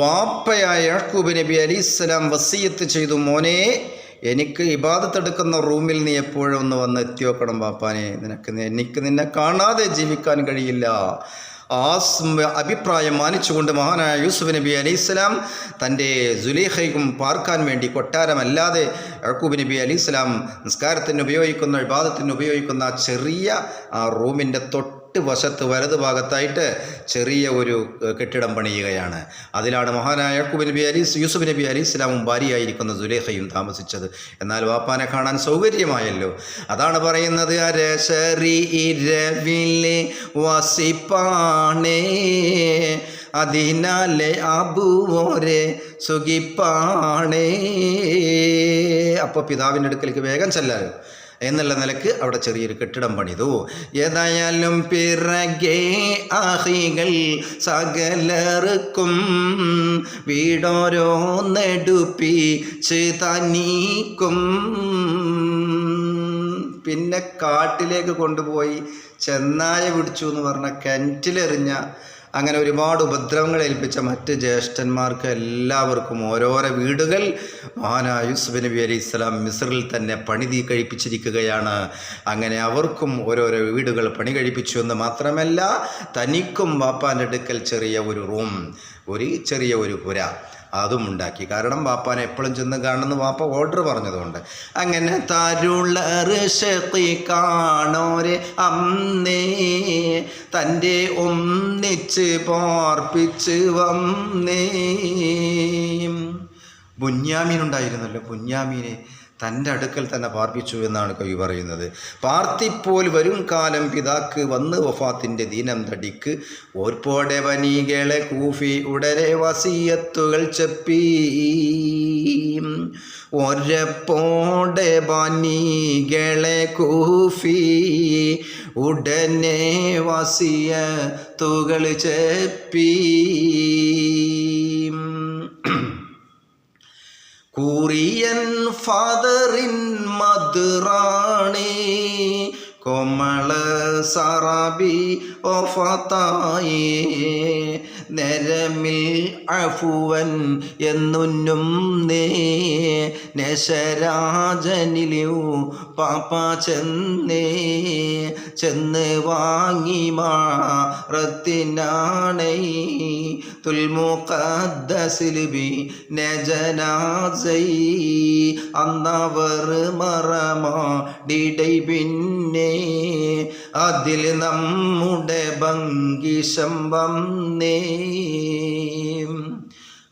വാപ്പയായ യാക്കൂബ് നബി അലി ഇസ്ലാം വസീയത്ത് ചെയ്തു മോനെ എനിക്ക് ഇബാദത്തെടുക്കുന്ന റൂമിൽ നീ എപ്പോഴും ഒന്ന് വന്ന് എത്തിയോക്കണം വാപ്പാനെ. നിനക്ക് എനിക്ക് നിന്നെ കാണാതെ ജീവിക്കാൻ കഴിയില്ല. ആ അഭിപ്രായം മാനിച്ചുകൊണ്ട് മഹാനായ യൂസുഫ് നബി അലി ഇസ്ലാം തന്റെ ജുലീഹയ്ക്കും പാർക്കാൻ വേണ്ടി കൊട്ടാരമല്ലാതെ യഴക്കൂബ് നബി അലി ഇസ്ലാം നിസ്കാരത്തിന് ഉപയോഗിക്കുന്ന വിവാദത്തിന് ഉപയോഗിക്കുന്ന ചെറിയ ആ റൂമിന്റെ തൊട്ട് വശത്ത് വലത് ഭാഗത്തായിട്ട് ചെറിയ ഒരു കെട്ടിടം പണിയുകയാണ്. അതിലാണ് മഹാനായ യാക്കൂബ് നബി അലി യൂസുഫ് നബി അലി ഇസ്ലാമും ഭാര്യയായിരിക്കുന്ന സുലേഖയും താമസിച്ചത്. എന്നാൽ വാപ്പാനെ കാണാൻ സൗകര്യമായല്ലോ. അതാണ് പറയുന്നത് അതിനാലെ അബുവോരെ സുഖിപ്പാണേ. അപ്പോൾ പിതാവിന്റെ അടുക്കലേക്ക് വേഗം ചെല്ലാലോ. എന്നുള്ള നിലയ്ക്ക് അവിടെ ചെറിയൊരു കെട്ടിടം പണിതു. ഏതായാലും പിറകെ ആഹികൾ സകലർക്കും വീടോരോ നെടുപ്പി ചിതനീക്കും പിന്നെ കാട്ടിലേക്ക് കൊണ്ടുപോയി ചെന്നായ പിടിച്ചു എന്ന് പറഞ്ഞ കിണറ്റിലെറിഞ്ഞ അങ്ങനെ ഒരുപാട് ഉപദ്രവങ്ങൾ ഏൽപ്പിച്ച മറ്റ് ജ്യേഷ്ഠന്മാർക്ക് എല്ലാവർക്കും ഓരോരോ വീടുകൾ മഹാനായ യൂസുഫ് നബി അലി ഇസ്ലാം മിസറിൽ തന്നെ പണി തീ കഴിപ്പിച്ചിരിക്കുകയാണ്. അങ്ങനെ അവർക്കും ഓരോരോ വീടുകൾ പണി കഴിപ്പിച്ചു എന്ന് മാത്രമല്ല തനിക്കും വാപ്പാന്റെ അടുക്കൽ ചെറിയ ഒരു റൂം ഒരു ചെറിയ ഒരു പുര. അതും ഉണ്ടാക്കി. കാരണം വാപ്പാനെ എപ്പോഴും ചെന്ന് കാണുന്ന വാപ്പ ഓർഡർ പറഞ്ഞതുകൊണ്ട്. അങ്ങനെ തരുളറി കാണോരെ അന്നേ തന്റെ ഒന്നിച്ച് പാർപ്പിച്ച് വന്നേ. ബുന്യാമീനുണ്ടായിരുന്നല്ലോ ബുന്യാമീനെ തന്റെ അടുക്കൽ തന്നെ പാർപ്പിച്ചു എന്നാണ് കവി പറയുന്നത്. പാർത്തിപ്പോൽ വരും കാലം പിതാക്ക് വന്ന് വഫാത്തിന്റെ ദിനം തടിക്ക്. ഓർപ്പോടെ വനീകളെ കൂഫി ഉടരെ വസീയത്തുകൾ ചെപ്പി. ഒരപ്പോടെ വനീകളെ കൂഫി ഉടനെ വസിയ തുകൾ ചെപ്പി. കുറിയൻ ഫാദറിൻ മധുറാണി കോമള സറാബി ഒഫത്തായി. നരമിൽ അഫുവൻ എന്നുന്നും നേ നശരാജനിലു പാപ്പ ചെന്നേ ചെന്ന് വാങ്ങി മാറത്തിനാണേ. തുൽമുഖദ്ദസിലുബി നജനാസൈ അന്നവർ മറമാടിടൈ പിന്നെ. അതിൽ നമ്മുടെ ഭംഗിശം വന്നേ.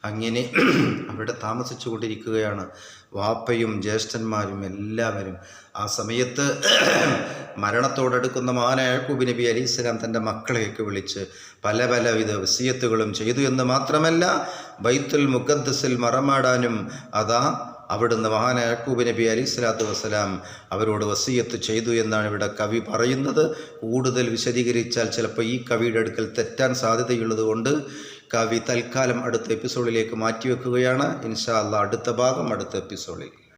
അങ്ങനെ അവിടെ താമസിച്ചു കൊണ്ടിരിക്കുകയാണ് വാപ്പയും ജ്യേഷ്ഠന്മാരും എല്ലാവരും. ആ സമയത്ത് മരണത്തോടടുക്കുന്ന മഹാനായ യാക്കൂബ് നബി അലി ഇസ്ലാം തന്റെ മക്കളെയൊക്കെ വിളിച്ച് പല പലവിധ വസീയത്തുകളും ചെയ്തു എന്ന് മാത്രമല്ല ബൈത്തുൽ മുഖദ്ദസിൽ മറമാടാനും അതാ അവിടുന്ന് മഹാന യാക്കൂബ് നബി അലി സ്വലാത്തു വസ്സലാം അവരോട് വസീയത്ത് ചെയ്തു എന്നാണ് ഇവിടെ കവി പറയുന്നത്. കൂടുതൽ വിശദീകരിച്ചാൽ ചിലപ്പോൾ ഈ കവിയുടെ അടുക്കൽ തെറ്റാൻ സാധ്യതയുള്ളത് കൊണ്ട് കവി തൽക്കാലം അടുത്ത എപ്പിസോഡിലേക്ക് മാറ്റിവെക്കുകയാണ്. ഇൻഷാ അള്ളാ അടുത്ത ഭാഗം അടുത്ത എപ്പിസോഡിൽ